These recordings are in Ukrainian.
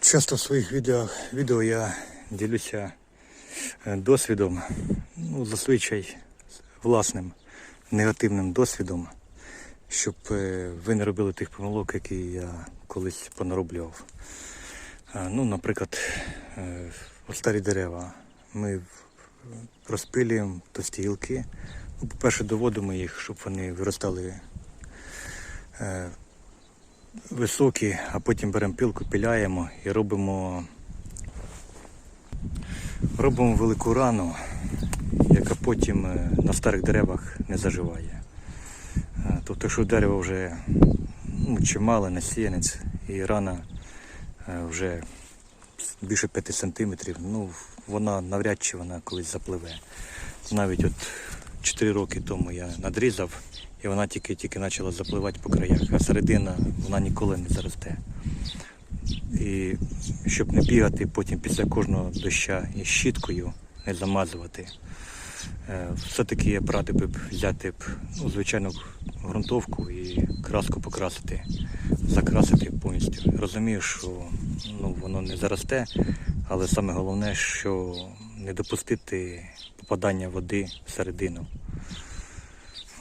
Часто в своїх відео, відео я ділюся е, досвідом, ну, зазвичай власним негативним досвідом, щоб е, ви не робили тих помилок, які я колись понароблював. Е, Ну, наприклад, старі дерева. Ми розпилюємо товсті гілки. Ну, по-перше, доводимо їх, щоб вони виростали високі, а потім беремо пілку, піляємо і робимо, робимо велику рану, яка потім е, на старих деревах не заживає. Е, Тобто, якщо дерево вже ну, чимале, насіянець, і рана е, вже більше 5 сантиметрів, ну вона навряд чи вона колись запливе. Навіть от 4 роки тому я надрізав, і вона тільки-тільки почала запливати по краях, а середина вона ніколи не заросте. І щоб не бігати потім після кожного доща із щіткою, не замазувати. е, Все-таки я б взяти б, ну, звичайну ґрунтовку і краску покрасити, закрасити повністю. Розумію, що ну, воно не заросте, але саме головне, що не допустити попадання води всередину.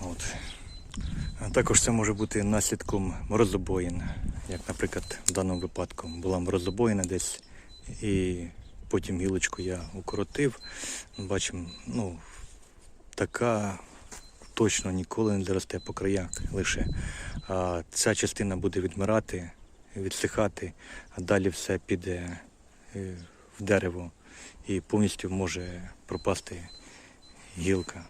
От. Також це може бути наслідком морозобоїн, як, наприклад, в даному випадку була морозобоїна десь, і потім гілочку я укоротив. Бачимо, ну, така точно ніколи не заросте по краях лише. А ця частина буде відмирати, відсихати, а далі все піде е, в дерево і повністю може пропасти гілка.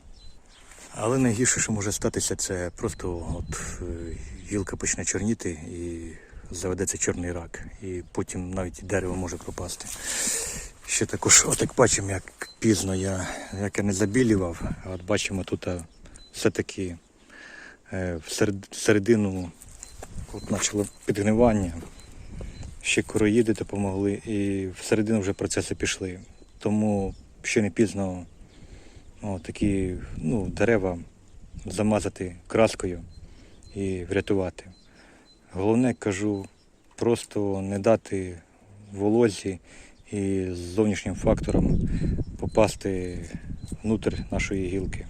Але найгірше, що може статися, це просто от е, гілка почне чорніти і заведеться чорний рак. І потім навіть дерево може пропасти. Ще також, от як бачимо, як пізно я, як я не забілював, а от бачимо тут все-таки е, всеред- всередину от почало підгнивання. Ще короїди допомогли, і всередину вже процеси пішли. Тому ще не пізно такі ну, дерева замазати краскою і врятувати. Головне, кажу, просто не дати волозі і зовнішнім фактором попасти внутрь нашої гілки.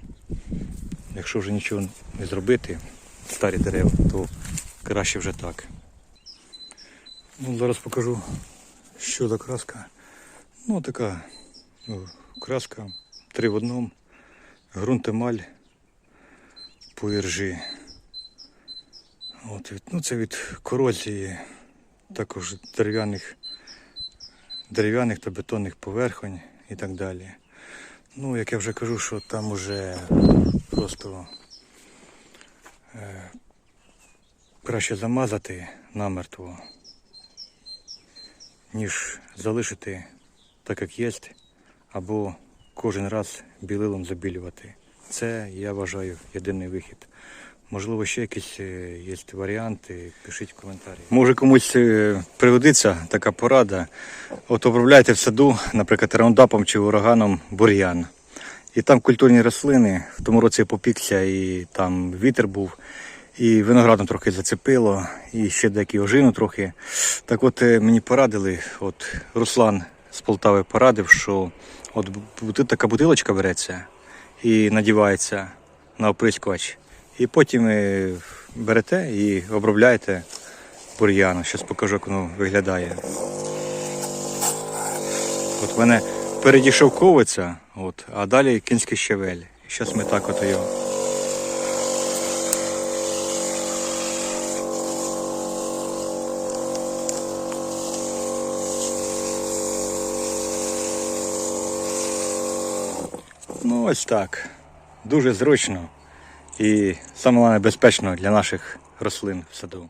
Якщо вже нічого не зробити, старі дерева, то краще вже так. Ну, зараз покажу, що за краска. Ну, така ну, краска три в одному. Грунт емаль по іржі. От, від- ну, це від корозії, також дерев'яних, дерев'яних та бетонних поверхонь і так далі. Ну, як я вже кажу, що там уже просто е, краще замазати намертво, ніж залишити так, як є, або кожен раз білилом забілювати. Це, я вважаю, єдиний вихід. Можливо, ще якісь е, є варіанти, пишіть в коментарі. Може комусь е, пригодиться така порада. От обробляйте в саду, наприклад, раундапом чи ураганом бур'ян. І там культурні рослини. В тому році я попікся, і там вітер був, і виноградом трохи зацепило, і ще деякі ожину трохи. Так от е, мені порадили, от Руслан з Полтави порадив, що от така бутилочка береться і надівається на оприскувач. І потім берете і обробляєте бур'яном. Зараз покажу, як воно виглядає. От в мене впереді шовковиця, от, а далі кінський щавель. Зараз ми так от його. Ну ось так. Дуже зручно і саме безпечно для наших рослин в саду.